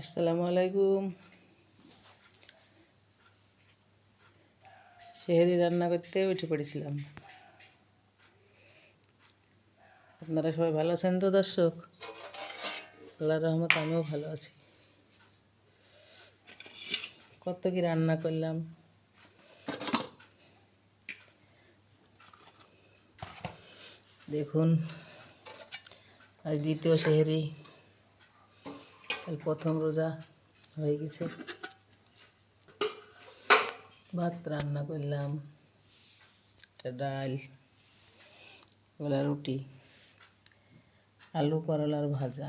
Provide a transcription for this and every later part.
আসসালামু আলাইকুম। শেহরি রান্না করতে উঠে পড়েছিলাম। আপনারা সবাই ভালো আছেন তো দর্শক? আল্লাহ রহমত আমিও ভালো আছি। কত কি রান্না করলাম? দেখুন, আজ দ্বিতীয় শেহরি। প্রথম রোজা হয়ে গেছে। ভাত রান্না করলাম ডাল, ওলা রুটি, আলু করলার ভাজা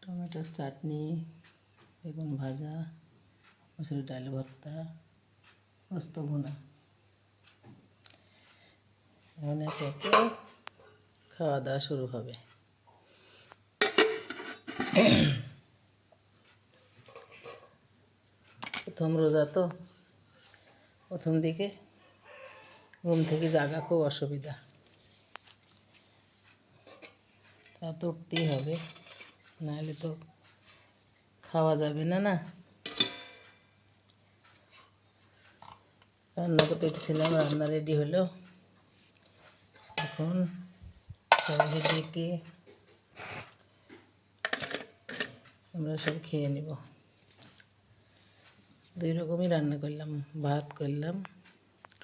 টমেটোর চাটনি, বেগুন ভাজা, মুসুরি ডাল ভর্তা, পোস্ত ভুনা। এখন একে খাওয়া দাওয়া শুরু হবে। প্রথম রোজা তো প্রথম দিকে ঘুম থেকে জাগা খুব অসুবিধা। তা তো উঠতেই হবে, নাহলে তো খাওয়া যাবে না না। রান্না করতে উঠেছিলাম, রান্না রেডি হলো। এখন সবাই ডেকে আমরা সব খেয়ে নেব। দুই রকমই রান্না করলাম। ভাত করলাম,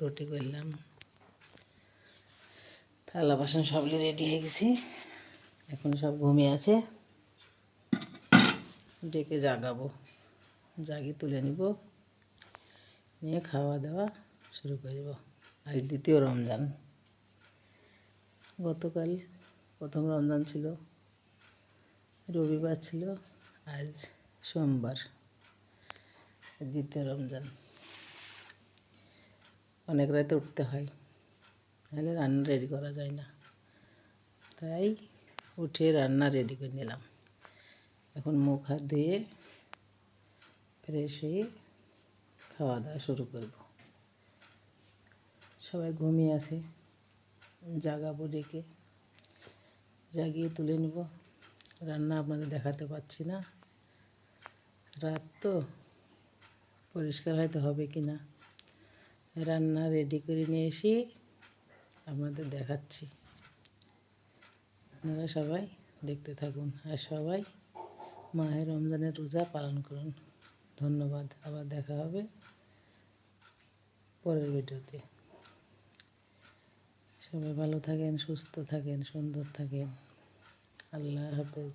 রুটি করলাম। থালা বাসন সবই রেডি হয়ে গেছি। এখন সব ঘুমিয়ে আছে। ডেকে জাগাবো। জাগিয়ে তুলে নিব। নিয়ে খাওয়া দাওয়া শুরু করব। আজ দ্বিতীয় রমজান। গতকাল প্রথম রমজান ছিল। রবিবার ছিল। আজ সোমবার, দ্বিতীয় রমজান। অনেক রাতে উঠতে হয়, নাহলে রান্না রেডি করা যায় না। তাই উঠে রান্না রেডি করে নিলাম। এখন মুখ হাত ধুয়ে ফ্রেশ হয়ে খাওয়া দাওয়া শুরু করব। সবাই ঘুমিয়ে আছে, জাগাবো ডেকে। জাগিয়ে তুলে নিব। রান্না আপনাদের দেখাতে পাচ্ছি না। রাত তো পরিষ্কার হয়তো হবে কি না। রান্না রেডি করে নিয়ে এসে আপনাদের দেখাচ্ছি। আপনারা সবাই দেখতে থাকুন আর সবাই মাহের রমজানের রোজা পালন করুন। ধন্যবাদ। আবার দেখা হবে পরের ভিডিওতে। সবাই ভালো থাকেন, সুস্থ থাকেন, সুন্দর থাকেন। আল্লাহ হাফেজ।